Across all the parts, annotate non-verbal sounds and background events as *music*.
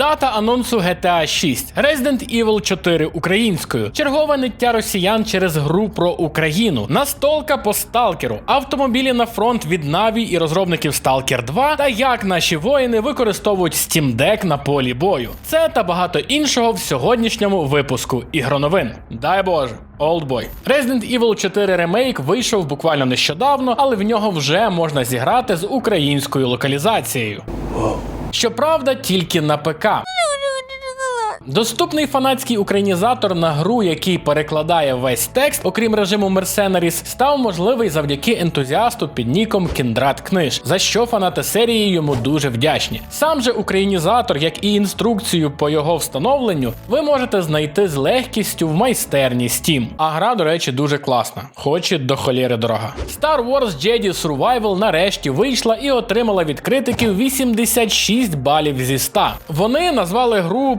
Дата анонсу GTA 6, Resident Evil 4 українською, чергове ниття росіян через гру про Україну, настолка по сталкеру, автомобілі на фронт від Na'Vi і розробників Stalker 2 та як наші воїни використовують Steam Deck на полі бою. Це та багато іншого в сьогоднішньому випуску ігроновин. Дай Боже. Oldboy. Resident Evil 4 ремейк вийшов буквально нещодавно, але в нього вже можна зіграти з українською локалізацією. Щоправда, тільки на ПК. Доступний фанатський українізатор на гру, який перекладає весь текст, окрім режиму Mercenaries, став можливий завдяки ентузіасту під ніком Кіндрат Книж, за що фанати серії йому дуже вдячні. Сам же українізатор, як і інструкцію по його встановленню, ви можете знайти з легкістю в майстерні Steam. А гра, до речі, дуже класна, хоч і до холєри дорога. Star Wars Jedi Survival нарешті вийшла і отримала від критиків 86 балів зі 100. Вони назвали гру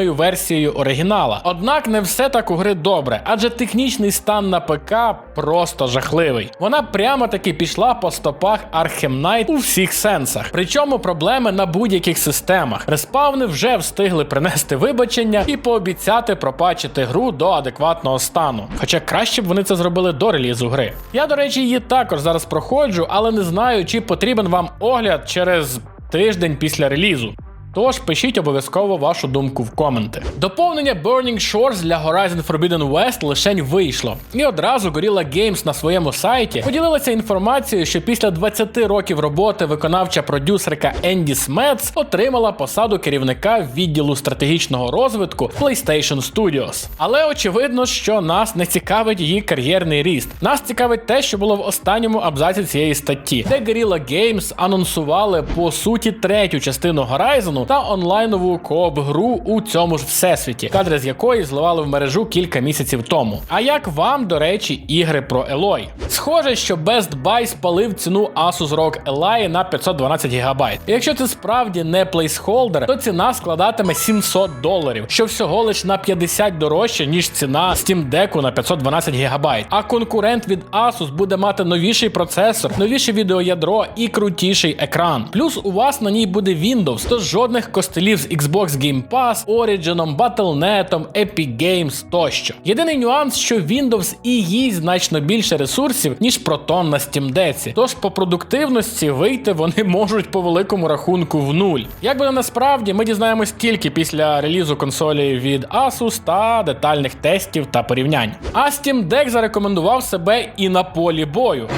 прокачаною версією оригінала. Однак не все так у гри добре, адже технічний стан на ПК просто жахливий. Вона прямо таки пішла по стопах Arkham Knight у всіх сенсах. Причому проблеми на будь-яких системах. Респавни вже встигли принести вибачення і пообіцяти пропачити гру до адекватного стану. Хоча краще б вони це зробили до релізу гри. Я, до речі, її також зараз проходжу, але не знаю, чи потрібен вам огляд через тиждень після релізу. Тож пишіть обов'язково вашу думку в коменти. Доповнення Burning Shores для Horizon Forbidden West лишень вийшло. І одразу Gorilla Games на своєму сайті поділилася інформацією, що після 20 років роботи виконавча продюсерка Енді Смец отримала посаду керівника відділу стратегічного розвитку PlayStation Studios. Але очевидно, що нас не цікавить її кар'єрний ріст. Нас цікавить те, що було в останньому абзаці цієї статті, де Gorilla Games анонсували по суті третю частину Horizon та онлайнову кооп-гру у цьому ж всесвіті, кадри з якої зливали в мережу кілька місяців тому. А як вам, до речі, ігри про Eloy? Схоже, що Best Buy спалив ціну Asus ROG Ally на 512 ГБ. Якщо це справді не плейсхолдер, то ціна складатиме 700 доларів, що всього лиш на 50 дорожче, ніж ціна Steam Deck на 512 ГБ. А конкурент від Asus буде мати новіший процесор, новіше відеоядро і крутіший екран. Плюс у вас на ній буде Windows, тож жодних костелів з Xbox Game Pass, Origin, Battle.net, Epic Games тощо. Єдиний нюанс, що Windows і їсть значно більше ресурсів, ніж Proton на Steam Deck. Тож по продуктивності вийти вони можуть по великому рахунку в нуль. Як буде насправді, ми дізнаємось тільки після релізу консолі від Asus та детальних тестів та порівнянь. А Steam Deck зарекомендував себе і на полі бою.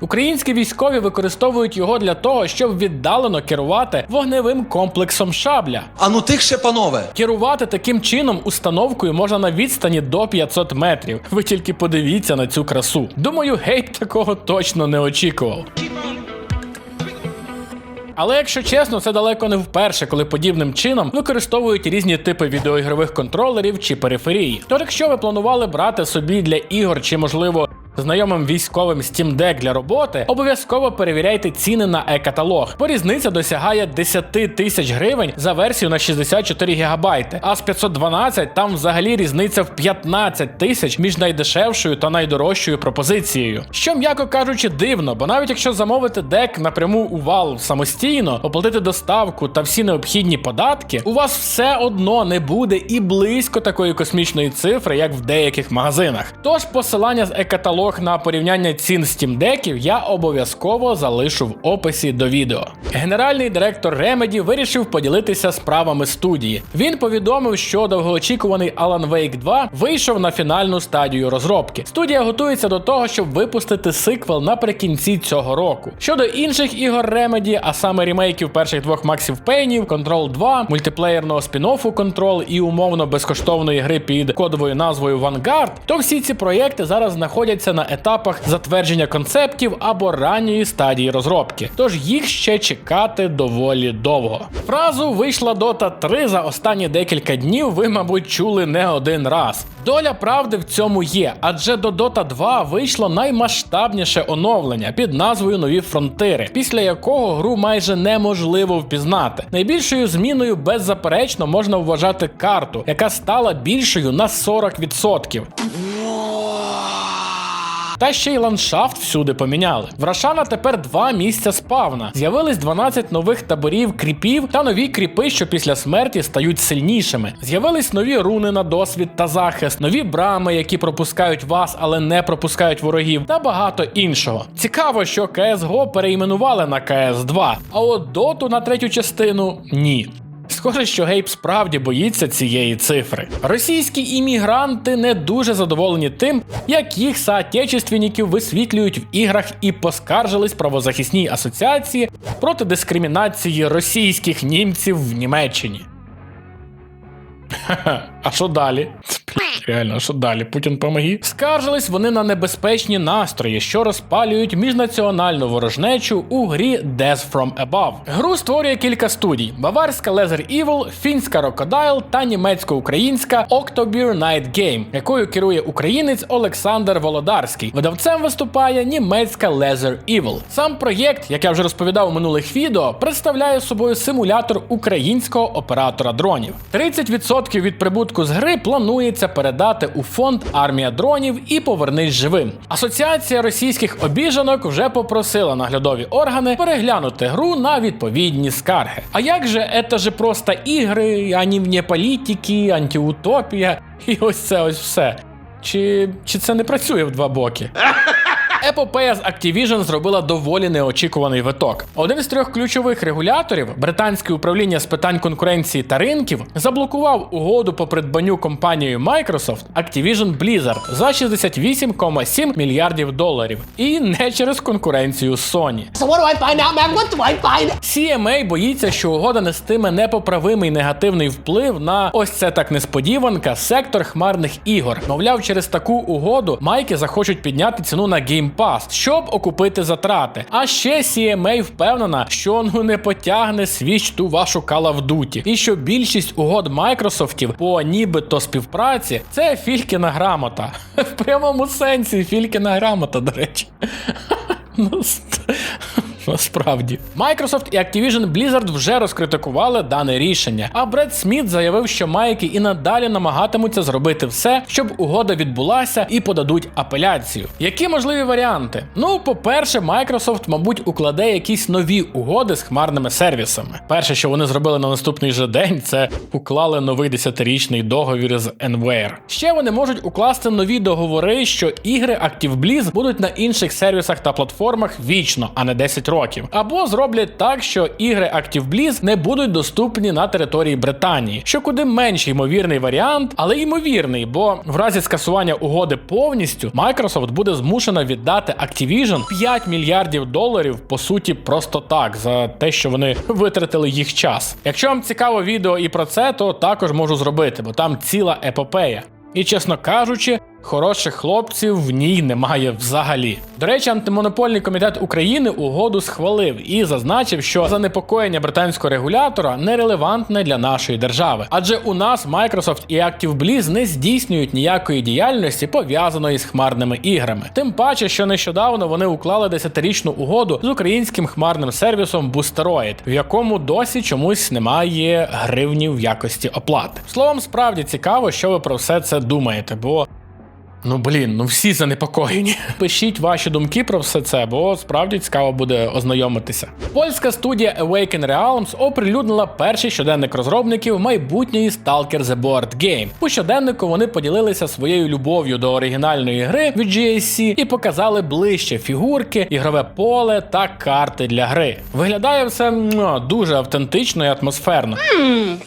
Українські військові використовують його для того, щоб віддалено керувати вогневим комплексом шабля. А ну тихше, панове. Керувати таким чином установкою можна на відстані до 500 метрів. Ви тільки подивіться на цю красу. Думаю, гейт такого точно не очікував. Але якщо чесно, це далеко не вперше, коли подібним чином використовують різні типи відеоігрових контролерів чи периферії. Тож, якщо ви планували брати собі для ігор чи, можливо, знайомим військовим Steam Deck для роботи, обов'язково перевіряйте ціни на e-каталог, бо різниця досягає 10 тисяч гривень за версію на 64 ГБ, а з 512 там взагалі різниця в 15 тисяч між найдешевшою та найдорожчою пропозицією. Що, м'яко кажучи, дивно, бо навіть якщо замовити дек напряму у Valve самостійно, оплатити доставку та всі необхідні податки, у вас все одно не буде і близько такої космічної цифри, як в деяких магазинах. Тож посилання з e-каталог на порівняння цін Steam Deckів я обов'язково залишу в описі до відео. Генеральний директор Remedy вирішив поділитися справами студії. Він повідомив, що довгоочікуваний Alan Wake 2 вийшов на фінальну стадію розробки. Студія готується до того, щоб випустити сиквел наприкінці цього року. Щодо інших ігор Remedy, а саме ремейків перших двох Максів Пейнів, Control 2, мультиплеєрного спін-оффу Control і умовно безкоштовної гри під кодовою назвою Vanguard, то всі ці проєкти зараз знаходяться на етапах затвердження концептів або ранньої стадії розробки. Тож їх ще чекати доволі довго. Фразу вийшла Dota 3 за останні декілька днів. Ви, мабуть, чули не один раз. Доля правди в цьому є, адже до Dota 2 вийшло наймасштабніше оновлення під назвою Нові фронтири, після якого гру майже неможливо впізнати. Найбільшою зміною беззаперечно можна вважати карту, яка стала більшою на 40%. Та ще й ландшафт всюди поміняли. В Рошана тепер два місця спавна. З'явились 12 нових таборів кріпів та нові кріпи, що після смерті стають сильнішими. З'явились нові руни на досвід та захист, нові брами, які пропускають вас, але не пропускають ворогів, та багато іншого. Цікаво, що CSGO переіменували на CS2, а от доту на третю частину ні. Схоже, що Гейб справді боїться цієї цифри. Російські іммігранти не дуже задоволені тим, як їх соотечественників висвітлюють в іграх і поскаржились правозахисній асоціації проти дискримінації російських німців в Німеччині. Ха-ха, А що далі? Реально, що далі? Путін помоги? Скаржились вони на небезпечні настрої, що розпалюють міжнаціональну ворожнечу у грі Death From Above. Гру створює кілька студій: баварська Leather Evil, фінська Crocodile та німецько-українська Octobeer Night Game, якою керує українець Олександр Володарський. Видавцем виступає німецька Leather Evil. Сам проєкт, як я вже розповідав у минулих відео, представляє собою симулятор українського оператора дронів. 30% від прибутку з гри планується передати у фонд Армія дронів і повернись живим. Асоціація російських обіжанок вже попросила наглядові органи переглянути гру на відповідні скарги. А як же это же просто ігри, ані вне політики, антиутопія і ось це ось все. Чи, чи це не працює в два боки? Епопея з Activision зробила доволі неочікуваний виток. Один з трьох ключових регуляторів, британське управління з питань конкуренції та ринків, заблокував угоду по придбанню компанією Microsoft Activision Blizzard за 68,7 мільярдів доларів. І не через конкуренцію Sony. So what do I find out, man? What do I find? CMA боїться, що угода нестиме непоправимий негативний вплив на ось це так несподіванка сектор хмарних ігор. Мовляв, через таку угоду майки захочуть підняти ціну на Game Pass, щоб окупити затрати. А ще CMA впевнена, що ну не потягне свіч ту вашу Call of Duty. і що більшість угод Майкрософтів по нібито співпраці це фількіна грамота. *laughs* В прямому сенсі фількіна грамота, до речі. *laughs* Ну, *laughs* Насправді, Microsoft і Activision Blizzard вже розкритикували дане рішення. А Бред Сміт заявив, що майки і надалі намагатимуться зробити все, щоб угода відбулася і подадуть апеляцію. Які можливі варіанти? Ну, по-перше, Microsoft, мабуть, укладе якісь нові угоди з хмарними сервісами. Перше, що вони зробили на наступний же день, це уклали новий десятирічний договір з NVR. Ще вони можуть укласти нові договори, що ігри ActiveBliz будуть на інших сервісах та платформах вічно, а не 10 років. Або зроблять так, що ігри ActiveBliz не будуть доступні на території Британії, що куди менш ймовірний варіант, але ймовірний, бо в разі скасування угоди повністю Microsoft буде змушена віддати Activision 5 мільярдів доларів по суті просто так за те, що вони витратили їх час. Якщо вам цікаво відео і про це, то також можу зробити, бо там ціла епопея. І чесно кажучи, хороших хлопців в ній немає взагалі. До речі, антимонопольний комітет України угоду схвалив і зазначив, що занепокоєння британського регулятора нерелевантне для нашої держави, адже у нас Microsoft і ActiveBliz не здійснюють ніякої діяльності пов'язаної з хмарними іграми. Тим паче, що нещодавно вони уклали десятирічну угоду з українським хмарним сервісом Boosteroid, в якому досі чомусь немає гривнів в якості оплати. Словом, справді цікаво, що ви про все це думаєте, бо Ну блін, ну всі занепокоєні. Пишіть ваші думки про все це, бо справді цікаво буде ознайомитися. Польська студія Awaken Realms оприлюднила перший щоденник розробників майбутньої Stalker The Board Game. У щоденнику вони поділилися своєю любов'ю до оригінальної гри від GSC і показали ближче фігурки, ігрове поле та карти для гри. Виглядає все муа, дуже автентично і атмосферно.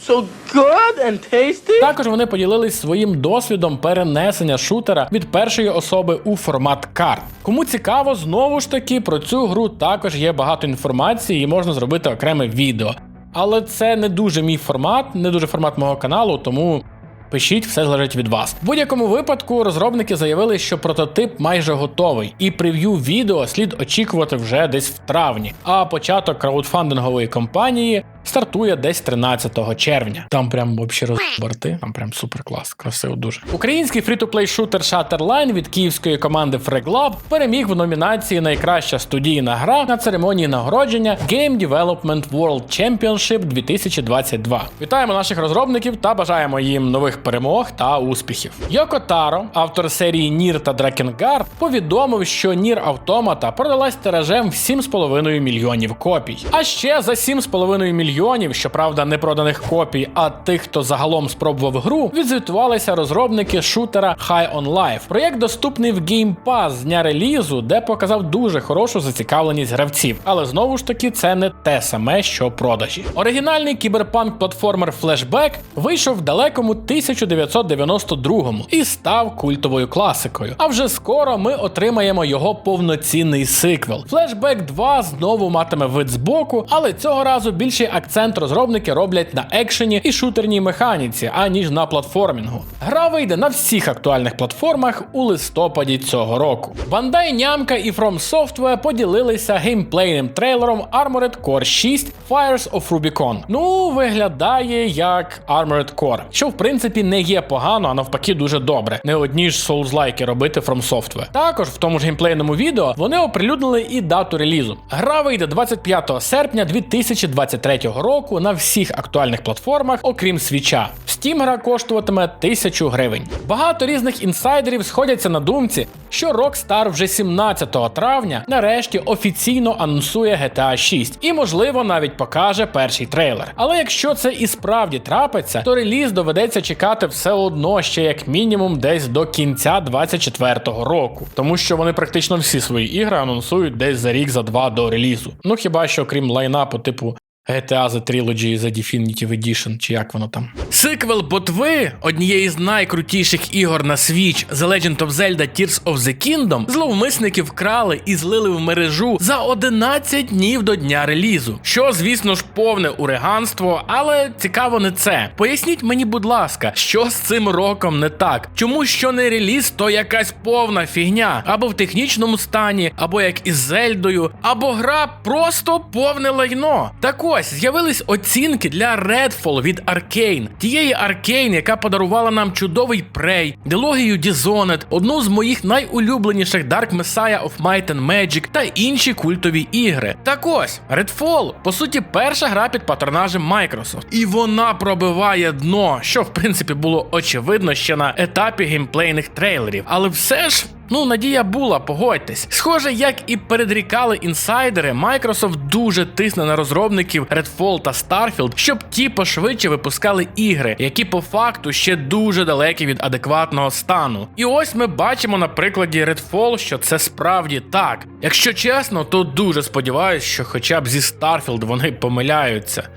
So good and tasty. Також вони поділились своїм досвідом перенесення шутера від першої особи у формат карт. Кому цікаво, знову ж таки про цю гру також є багато інформації і можна зробити окреме відео. Але це не дуже мій формат, не дуже формат мого каналу, тому. Пишіть, все залежить від вас. В будь-якому випадку розробники заявили, що прототип майже готовий, і прев'ю відео слід очікувати вже десь в травні. А початок краудфандингової кампанії стартує десь 13 червня. Там прям вообще розборти, там прям супер клас, красиво дуже. Український фрі-то-плей шутер Shutterline від київської команди FragLab переміг в номінації Найкраща студійна гра на церемонії нагородження Game Development World Championship 2022. Вітаємо наших розробників та бажаємо їм нових нових перемог та успіхів. Йоко Таро, автор серії Нір та Дракенгард, повідомив, що Нір Автомата продалась тиражем в 7,5 мільйонів копій. А ще за 7,5 мільйонів, щоправда, не проданих копій, а тих, хто загалом спробував гру, відзвітувалися розробники шутера High on Life. Проєкт доступний в Game Pass з дня релізу, де показав дуже хорошу зацікавленість гравців. Але знову ж таки, це не те саме, що продажі. Оригінальний кіберпанк платформер Flashback вийшов в далекому 1992-му і став культовою класикою. А вже скоро ми отримаємо його повноцінний сиквел. Flashback 2 знову матиме вид збоку, але цього разу більший акцент розробники роблять на екшені і шутерній механіці, аніж на платформінгу. Гра вийде на всіх актуальних платформах у листопаді цього року. Bandai Нямка і From Software поділилися геймплейним трейлером Armored Core 6 Fires of Rubicon. Ну, виглядає як Armored Core, що в принципі не є погано, а навпаки дуже добре. Не одні ж соузлайки робити From Software. Також в тому ж геймплейному відео вони оприлюднили і дату релізу. Гра вийде 25 серпня 2023 року на всіх актуальних платформах, окрім свіча. В Steam гра коштуватиме 1000 гривень. Багато різних інсайдерів сходяться на думці, що Rockstar вже 17 травня нарешті офіційно анонсує GTA 6 і, можливо, навіть покаже перший трейлер. Але якщо це і справді трапиться, то реліз доведеться чекати все одно ще як мінімум десь до кінця 24-го року, тому що вони практично всі свої ігри анонсують десь за рік, за два до релізу. Ну хіба що крім лайнапу, типу. GTA The Trilogy The Definitive Edition, чи як воно там. Сиквел Ботви, однієї з найкрутіших ігор на Switch The Legend of Zelda Tears of the Kingdom, зловмисники вкрали і злили в мережу за 11 днів до дня релізу. Що, звісно ж, повне уреганство, але цікаво не це. Поясніть мені, будь ласка, що з цим роком не так? Чому що не реліз, то якась повна фігня, або в технічному стані, або як із Зельдою, або гра просто повне лайно. Так з'явились оцінки для Redfall від Arkane, тієї Arkane, яка подарувала нам чудовий Prey, дилогію Dishonored, одну з моїх найулюбленіших Dark Messiah of Might and Magic та інші культові ігри. Так ось, Redfall, по суті, перша гра під патронажем Microsoft. І вона пробиває дно, що в принципі було очевидно ще на етапі геймплейних трейлерів. Але все ж. Ну, надія була, погодьтесь. Схоже, як і передрікали інсайдери, Microsoft дуже тисне на розробників Redfall та Starfield, щоб ті пошвидше випускали ігри, які по факту ще дуже далекі від адекватного стану. І ось ми бачимо на прикладі Redfall, що це справді так. Якщо чесно, то дуже сподіваюся, що хоча б зі Starfield вони помиляються.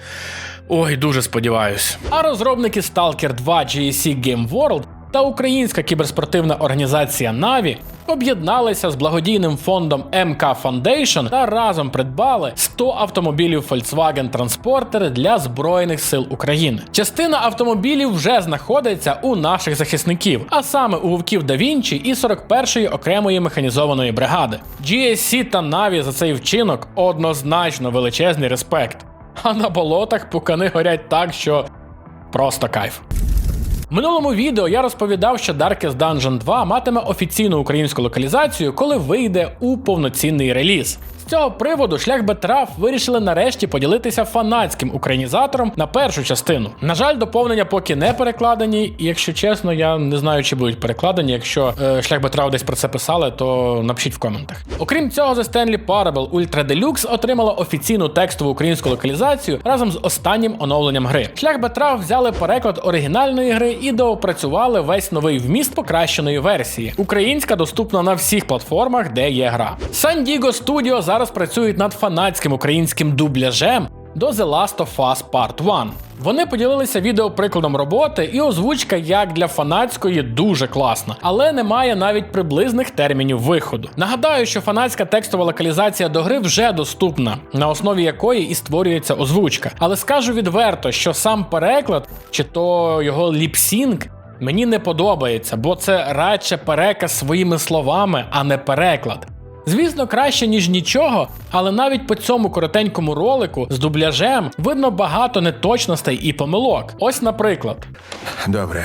Ой, дуже сподіваюсь. А розробники Stalker 2 GSC Game World та українська кіберспортивна організація Na'Vi об'єдналися з благодійним фондом МК Foundation та разом придбали 100 автомобілів Volkswagen Transporter для Збройних сил України. Частина автомобілів вже знаходиться у наших захисників, а саме у вовків Да Вінчі і 41-ї окремої механізованої бригади. GSC та Na'Vi за цей вчинок однозначно величезний респект. А на болотах пукани горять так, що просто кайф. Минулому відео я розповідав, що Darkest Dungeon 2 матиме офіційну українську локалізацію, коли вийде у повноцінний реліз. Цього приводу шлях Бетраф вирішили нарешті поділитися фанатським українізатором на першу частину. На жаль, доповнення поки не перекладені, і якщо чесно, я не знаю, чи будуть перекладені. Якщо е, шлях Бетраф десь про це писали, то напишіть в коментах. Окрім цього, The Stanley Parable Ultra Deluxe отримала офіційну текстову українську локалізацію разом з останнім оновленням гри. Шлях Бетраф взяли переклад оригінальної гри і доопрацювали весь новий вміст покращеної версії. Українська доступна на всіх платформах, де є гра. San Diego Studio зараз працюють над фанатським українським дубляжем до The Last of Us Part 1. Вони поділилися відеоприкладом роботи, і озвучка як для фанатської дуже класна, але немає навіть приблизних термінів виходу. Нагадаю, що фанатська текстова локалізація до гри вже доступна, на основі якої і створюється озвучка. Але скажу відверто, що сам переклад чи то його ліпсінг мені не подобається, бо це радше переказ своїми словами, а не переклад. Звісно, краще, ніж нічого, але навіть по цьому коротенькому ролику з дубляжем видно багато неточностей і помилок. Ось, наприклад, Добре.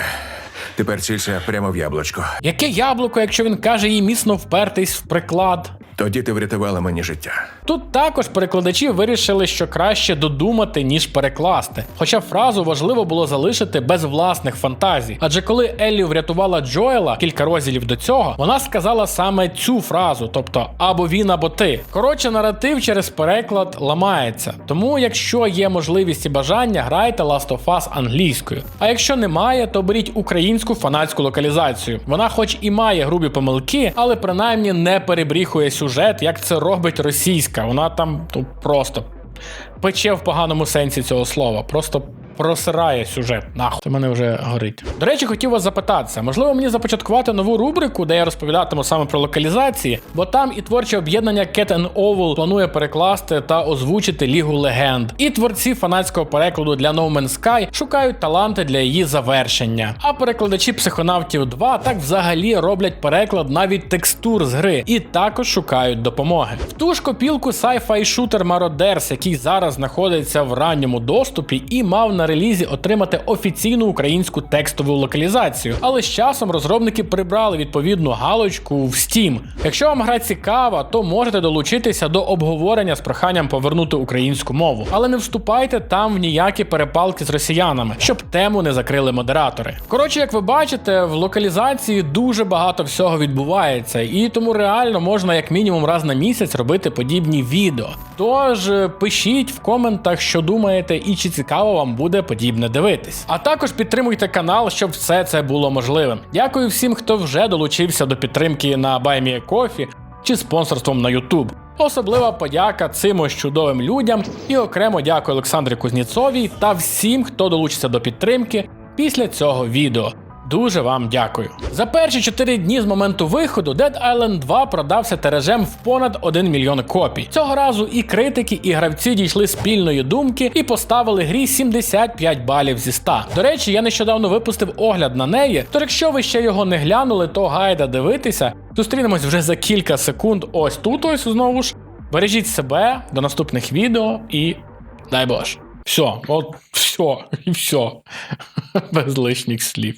Тепер цілься прямо в яблучко. яке яблуко, якщо він каже їй міцно впертись в приклад. Тоді ти врятувала мені життя. Тут також перекладачі вирішили, що краще додумати, ніж перекласти. Хоча фразу важливо було залишити без власних фантазій. Адже коли Еллі врятувала Джоела кілька розділів до цього, вона сказала саме цю фразу, тобто або він, або ти. Коротше, наратив через переклад ламається. Тому, якщо є можливість і бажання, грайте Last of Us англійською. А якщо немає, то беріть українську фанатську локалізацію. Вона, хоч і має грубі помилки, але принаймні не перебріхує сюжет, як це робить російська. Вона там ну, просто пече в поганому сенсі цього слова. Просто. Просирає сюжет, нахуй. Це мене вже горить. До речі, хотів вас запитатися, можливо, мені започаткувати нову рубрику, де я розповідатиму саме про локалізації, бо там і творче об'єднання Cat and Owl планує перекласти та озвучити Лігу Легенд. І творці фанатського перекладу для No Man's Sky шукають таланти для її завершення. А перекладачі психонавтів 2 так взагалі роблять переклад навіть текстур з гри і також шукають допомоги. В ту ж копілку sci-fi шутер Marauders, який зараз знаходиться в ранньому доступі і мав на релізі отримати офіційну українську текстову локалізацію. Але з часом розробники прибрали відповідну галочку в Steam. Якщо вам гра цікава, то можете долучитися до обговорення з проханням повернути українську мову. Але не вступайте там в ніякі перепалки з росіянами, щоб тему не закрили модератори. Коротше, як ви бачите, в локалізації дуже багато всього відбувається, і тому реально можна як мінімум раз на місяць робити подібні відео. Тож е, пишіть в коментах, що думаєте, і чи цікаво вам буде подібне дивитись. А також підтримуйте канал, щоб все це було можливим. Дякую всім, хто вже долучився до підтримки на BuyMeACoffee чи спонсорством на YouTube. Особлива подяка цим ось чудовим людям і окремо дякую Олександрі Кузніцовій та всім, хто долучиться до підтримки після цього відео. Дуже вам дякую. За перші 4 дні з моменту виходу Dead Island 2 продався тиражем в понад 1 мільйон копій. Цього разу і критики, і гравці дійшли спільної думки і поставили грі 75 балів зі 100. До речі, я нещодавно випустив огляд на неї. Тож, якщо ви ще його не глянули, то гайда дивитися. Зустрінемось вже за кілька секунд. Ось тут, ось знову ж. Бережіть себе до наступних відео і дай Боже. Все, от все, і все. *laughs* Без лишніх слів.